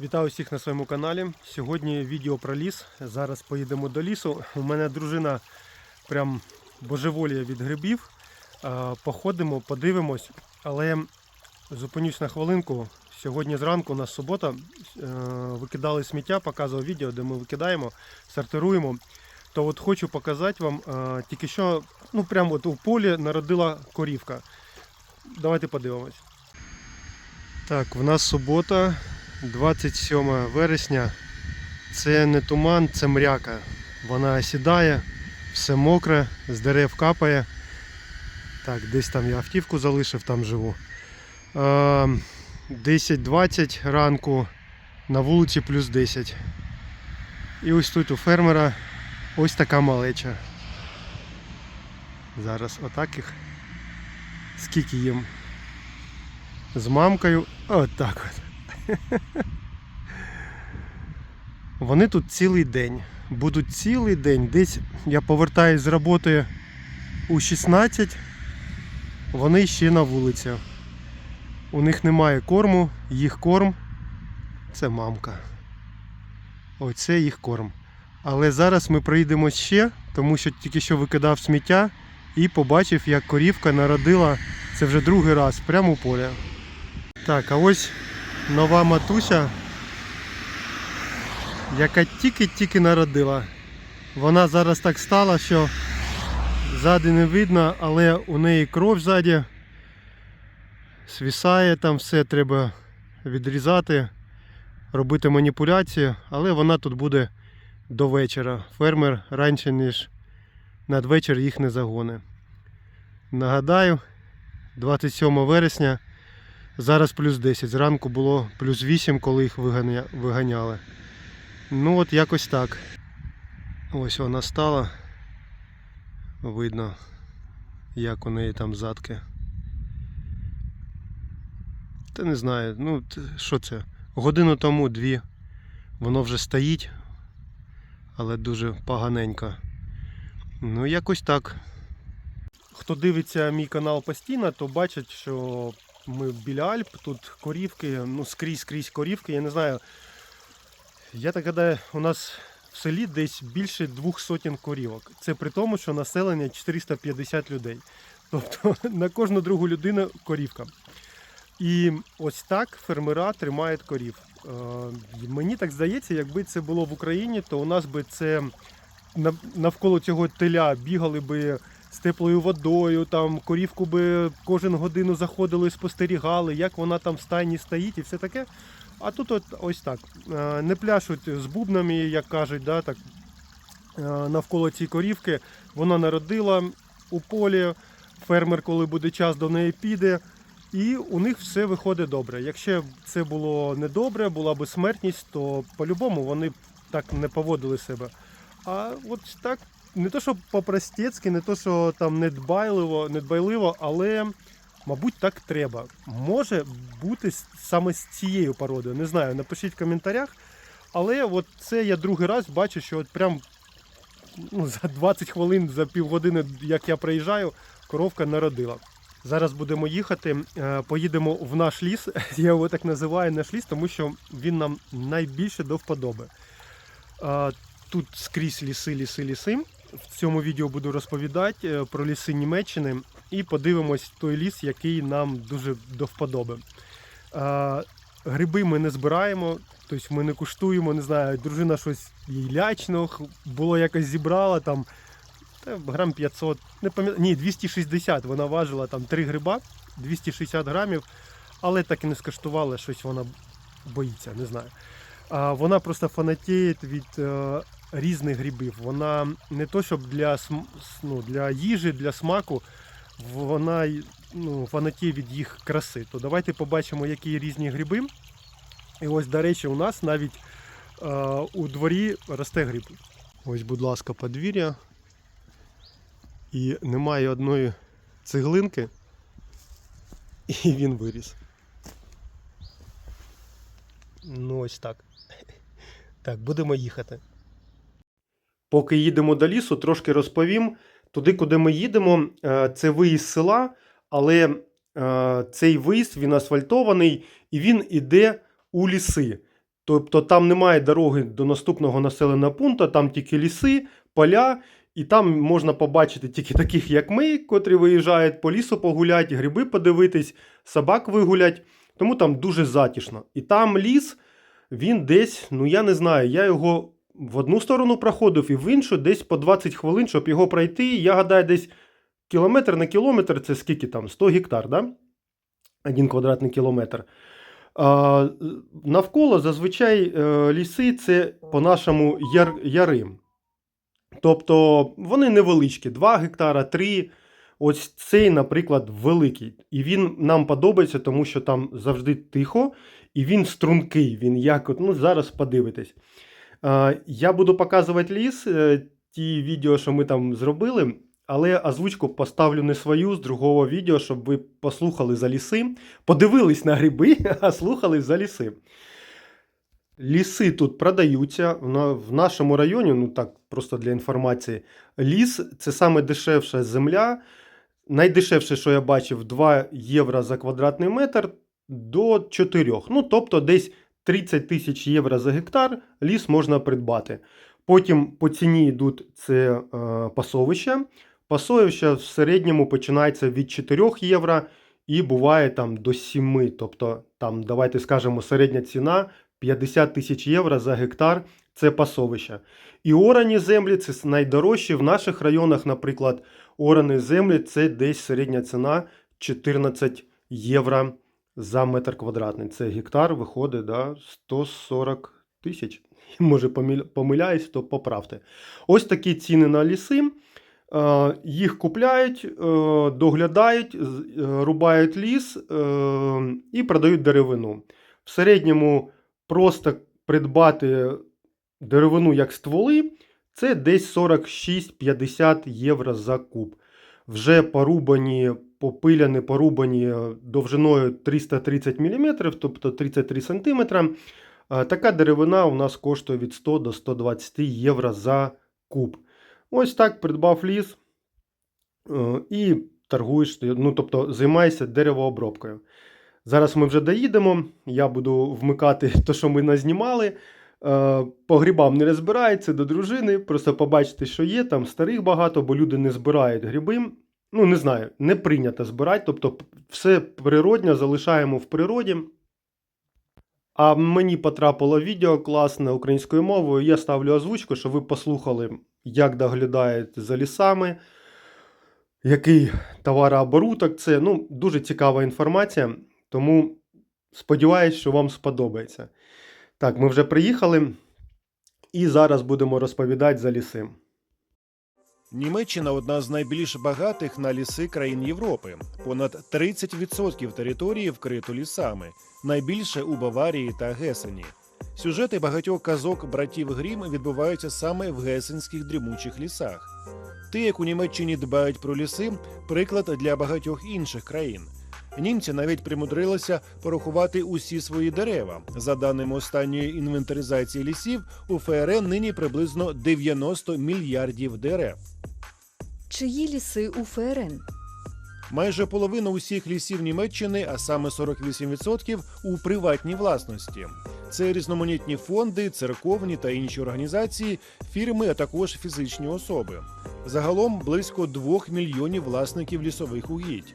Вітаю всіх на своєму каналі. Сьогодні відео про ліс. Зараз поїдемо до лісу. У мене дружина прям божеволіє від грибів. Походимо, подивимось, але зупинюсь на хвилинку. Сьогодні зранку у нас субота. е, Викидали сміття, показував відео, де ми викидаємо, сортируємо. То от хочу показати вам, е, тільки що, ну прямо от у полі народила корівка. Давайте подивимось. Так, в нас субота, 27 вересня. Це не туман, це мряка. Вона осідає, все мокре, з дерев капає. Так, десь там я автівку залишив, там живу. Е, 10-20 ранку на вулиці плюс 10. І ось тут у фермера ось така малеча. Зараз отак їх. Скільки їм? З мамкою. Отак от. Вони тут цілий день. Будуть цілий день. Десь я повертаюсь з роботи у 16. Вони ще на вулиці. У них немає корму, їх корм це мамка. Оце їх корм. Але зараз ми проїдемо ще, тому що тільки що викидав сміття і побачив, як корівка народила це вже другий раз, прямо у полі. Так, а ось нова матуся, яка тільки-тільки народила. Вона зараз так стала, що ззади не видно, але у неї кров ззаді. Свісає там все, треба відрізати, робити маніпуляції, але вона тут буде до вечора. Фермер раніше, ніж надвечір їх не загони. Нагадаю, 27 вересня. Зараз плюс 10. Зранку було плюс 8, коли їх виганяли. Ну от якось так. Ось вона стала. Видно, як у неї там задки. Та не знаю, ну що це? Годину тому дві. Воно вже стоїть, але дуже поганенько. Ну, якось так. Хто дивиться мій канал постійно, то бачить, що ми біля Альп, тут корівки, ну скрізь скрізь корівки. Я не знаю. Я так гадаю, у нас в селі десь більше двох сотень корівок. Це при тому, що населення 450 людей. Тобто на кожну другу людину корівка. І ось так фермера тримають корів. Е, Мені так здається, якби це було в Україні, то у нас би це навколо цього теля бігали би з теплою водою, там корівку би кожен годину заходили, спостерігали, як вона там в стайні стоїть і все таке. А тут от ось так. Е, Не пляшуть з бубнами, як кажуть, да, так, е, навколо цієї корівки. Вона народила у полі, фермер, коли буде час, до неї піде. І у них все виходить добре. Якщо це було недобре, була б смертність, то по-любому вони так не поводили себе. А от так, не то, що по-простецьки, не то, що там недбайливо, недбайливо, але, мабуть, так треба. Може бути саме з цією породою. Не знаю, напишіть в коментарях. Але от це я другий раз бачу, що от прям ну, за 20 хвилин, за півгодини, як я приїжджаю, коровка народила. Зараз будемо їхати, е, поїдемо в наш ліс. Я його так називаю наш ліс, тому що він нам найбільше до вподоби. Е, Тут скрізь ліси, ліси, ліси. В цьому відео буду розповідати е, про ліси Німеччини і подивимось той ліс, який нам дуже до вподоби. Гриби ми не збираємо, тобто ми не куштуємо, не знаю, дружина щось їй лячно було якось зібрала там грам 500, не пам'ятаю, ні, 260 вона важила там 3 гриба, 260 грамів, але так і не скаштувала, щось вона боїться, не знаю. Вона просто фанатіє від е, різних грибів. Вона не то, щоб для, ну, для їжі, для смаку, вона ну, фанатіє від їх краси. То давайте побачимо, які різні гриби. І ось, до речі, у нас навіть е, у дворі росте гриб. Ось, будь ласка, подвір'я. І немає одної цеглинки, і він виріс. Ну, ось так. Так, будемо їхати. Поки їдемо до лісу, трошки розповім. Туди, куди ми їдемо, е, це виїзд села, але е, цей виїзд він асфальтований і він іде у ліси. Тобто там немає дороги до наступного населеного пункту, там тільки ліси, поля, і там можна побачити тільки таких, як ми, котрі виїжджають по лісу погуляти, гриби подивитись, собак вигулять. Тому там дуже затішно. І там ліс, він десь, ну я не знаю, я його в одну сторону проходив і в іншу десь по 20 хвилин, щоб його пройти. Я гадаю, десь кілометр на кілометр це скільки там? 100 гектар, да? Один квадратний кілометр. А, навколо зазвичай е, ліси це по-нашому яр, яри. Тобто вони невеличкі, 2 гектара, 3. Ось цей, наприклад, великий. І він нам подобається, тому що там завжди тихо, і він стрункий. Він як, ну зараз подивитесь. Е, я буду показувати ліс, е, ті відео, що ми там зробили, але озвучку поставлю не свою з другого відео, щоб ви послухали за ліси, подивились на гриби, а слухали за ліси. Ліси тут продаються в в нашому районі, ну так, просто для інформації. Ліс це саме дешевша земля. Найдешевше, що я бачив, 2 євро за квадратний метр до 4. Ну, тобто десь 30 тисяч євро за гектар ліс можна придбати. Потім по ціні йдуть це е, пасовища. Пасовища в середньому починається від 4 євро і буває там до 7. Тобто, там, давайте скажемо, середня ціна 50 тисяч євро за гектар це пасовища. Іорані землі це найдорожчі. В наших районах, наприклад,орані землі це десь середня ціна 14 євро за метр квадратний. Це гектар виходить да, 140 тисяч. Може, помиля- помиляюсь, то поправте. Ось такі ціни на ліси. Їх купляють, е, доглядають, е, рубають ліс е, і продають деревину. В середньому просто придбати деревину як стволи це десь 46-50 євро за куб. Вже порубані, попиляні, порубані е, довжиною 330 мм, тобто 33 см. Е, Така деревина у нас коштує від 100 до 120 євро за куб. Ось так придбав ліс е, і торгуєш, ну, тобто займаєшся деревообробкою. Зараз ми вже доїдемо. Я буду вмикати те, що ми назнімали. По грибам не розбирається до дружини. Просто побачите, що є. Там старих багато, бо люди не збирають гриби. Ну, не знаю, не прийнято збирати. Тобто, все природнє залишаємо в природі. А мені потрапило відео класне українською мовою. Я ставлю озвучку, щоб ви послухали, як доглядають за лісами, який товарооборудок це. Ну, дуже цікава інформація. Тому сподіваюсь, що вам сподобається. Так, ми вже приїхали і зараз будемо розповідати за ліси. Німеччина одна з найбільш багатих на ліси країн Європи. Понад 30% території вкрито лісами, найбільше у Баварії та Гесені. Сюжети багатьох казок братів Грім відбуваються саме в гесенських дрімучих лісах. Ти, як у Німеччині дбають про ліси, приклад для багатьох інших країн. Німці навіть примудрилися порахувати усі свої дерева. За даними останньої інвентаризації лісів, у ФРН нині приблизно 90 мільярдів дерев. Чиї ліси у ФРН? Майже половина усіх лісів Німеччини, а саме 48%, у приватній власності. Це різноманітні фонди, церковні та інші організації, фірми, а також фізичні особи. Загалом близько 2 мільйонів власників лісових угідь.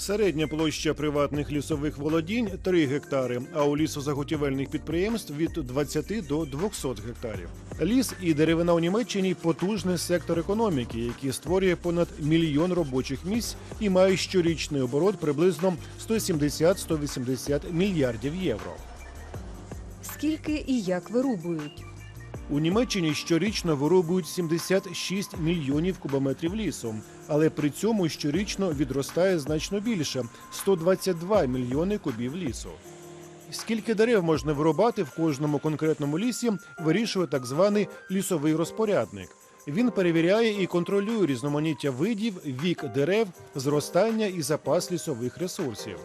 Середня площа приватних лісових володінь 3 гектари, а у лісозаготівельних підприємств від 20 до 200 гектарів. Ліс і деревина у Німеччині потужний сектор економіки, який створює понад мільйон робочих місць і має щорічний оборот приблизно 170-180 мільярдів євро. Скільки і як вирубують? У Німеччині щорічно вирубують 76 мільйонів кубометрів лісу, але при цьому щорічно відростає значно більше 122 мільйони кубів лісу. Скільки дерев можна вирубати в кожному конкретному лісі, вирішує так званий лісовий розпорядник. Він перевіряє і контролює різноманіття видів, вік дерев, зростання і запас лісових ресурсів.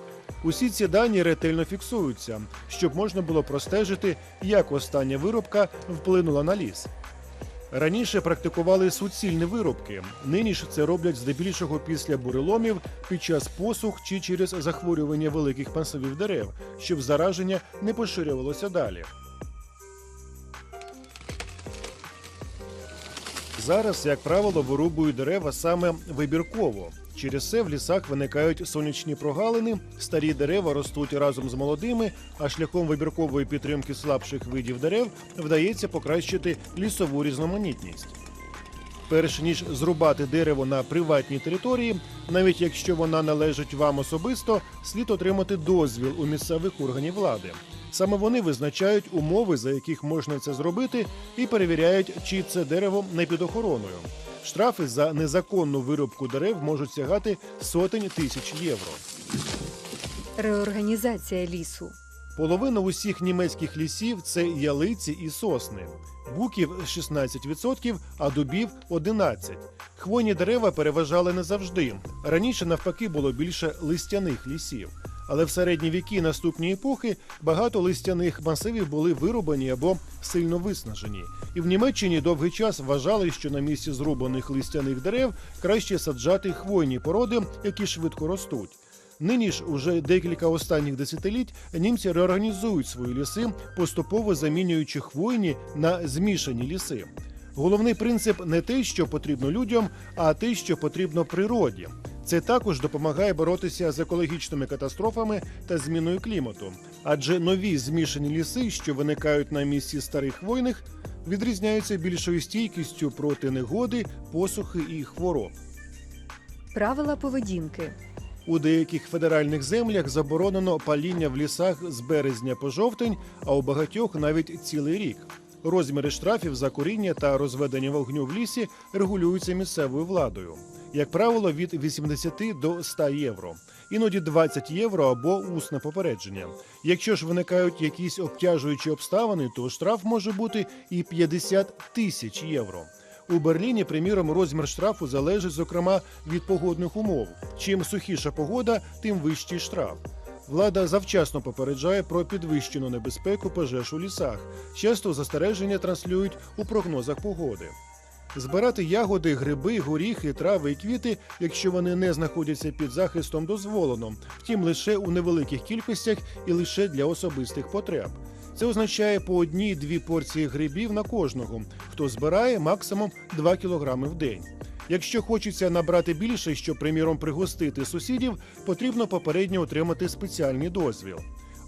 Усі ці дані ретельно фіксуються, щоб можна було простежити, як остання виробка вплинула на ліс. Раніше практикували суцільні виробки. Нині ж це роблять здебільшого після буреломів під час посух чи через захворювання великих пансовів дерев, щоб зараження не поширювалося далі. Зараз, як правило, вирубують дерева саме вибірково. Через це в лісах виникають сонячні прогалини, старі дерева ростуть разом з молодими, а шляхом вибіркової підтримки слабших видів дерев вдається покращити лісову різноманітність. Перш ніж зрубати дерево на приватній території, навіть якщо вона належить вам особисто, слід отримати дозвіл у місцевих органів влади. Саме вони визначають умови, за яких можна це зробити, і перевіряють, чи це дерево не під охороною. Штрафи за незаконну вирубку дерев можуть сягати сотень тисяч євро. Реорганізація лісу. Половина усіх німецьких лісів це ялиці і сосни. Буків 16%, а дубів 11%. Хвойні дерева переважали не завжди. Раніше, навпаки, було більше листяних лісів. Але в середні віки наступні епохи багато листяних масивів були вирубані або сильно виснажені. І в Німеччині довгий час вважали, що на місці зрубаних листяних дерев краще саджати хвойні породи, які швидко ростуть. Нині ж уже декілька останніх десятиліть німці реорганізують свої ліси, поступово замінюючи хвойні на змішані ліси. Головний принцип не те, що потрібно людям, а те, що потрібно природі. Це також допомагає боротися з екологічними катастрофами та зміною клімату, адже нові змішані ліси, що виникають на місці старих хвойних, відрізняються більшою стійкістю проти негоди, посухи і хвороб. Правила поведінки. У деяких федеральних землях заборонено паління в лісах з березня по жовтень, а у багатьох навіть цілий рік. Розміри штрафів за куріння та розведення вогню в лісі регулюються місцевою владою. Як правило, від 80 до 100 євро, іноді 20 євро або усне попередження. Якщо ж виникають якісь обтяжуючі обставини, то штраф може бути і 50 тисяч євро. У Берліні, приміром, розмір штрафу залежить, зокрема, від погодних умов. Чим сухіша погода, тим вищий штраф. Влада завчасно попереджає про підвищену небезпеку пожеж у лісах. Часто застереження транслюють у прогнозах погоди. Збирати ягоди, гриби, горіхи, трави і квіти, якщо вони не знаходяться під захистом, дозволено, втім лише у невеликих кількостях і лише для особистих потреб. Це означає по одній-дві порції грибів на кожного, хто збирає максимум 2 кілограми в день. Якщо хочеться набрати більше, щоб, приміром, пригостити сусідів, потрібно попередньо отримати спеціальний дозвіл.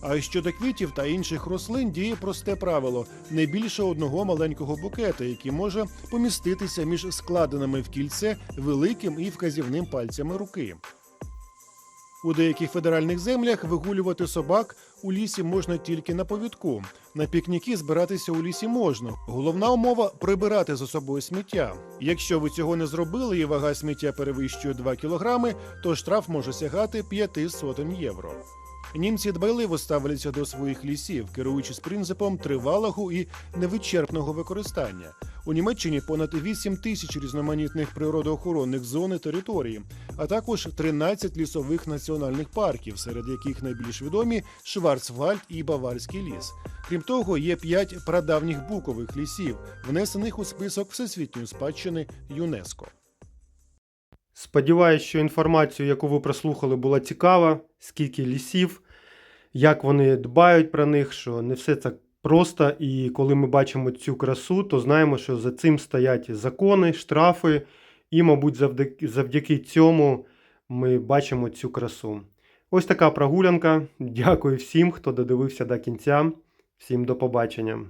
А щодо квітів та інших рослин діє просте правило не більше одного маленького букета, який може поміститися між складеними в кільце великим і вказівним пальцями руки. У деяких федеральних землях вигулювати собак у лісі можна тільки на повідку. На пікніки збиратися у лісі можна. Головна умова прибирати за собою сміття. Якщо ви цього не зробили і вага сміття перевищує 2 кілограми, то штраф може сягати 5 сотень євро. Німці дбайливо ставляться до своїх лісів, керуючись принципом тривалого і невичерпного використання. У Німеччині понад 8 тисяч різноманітних природоохоронних зон і територій, а також 13 лісових національних парків, серед яких найбільш відомі Шварцвальд і Баварський ліс. Крім того, є 5 прадавніх букових лісів, внесених у список всесвітньої спадщини ЮНЕСКО. Сподіваюсь, що інформацію, яку ви прослухали, була цікава, скільки лісів, як вони дбають про них, що не все це просто. І коли ми бачимо цю красу, то знаємо, що за цим стоять закони, штрафи, і, мабуть, завдяки, завдяки цьому ми бачимо цю красу. Ось така прогулянка. Дякую всім, хто додивився до кінця. Всім до побачення.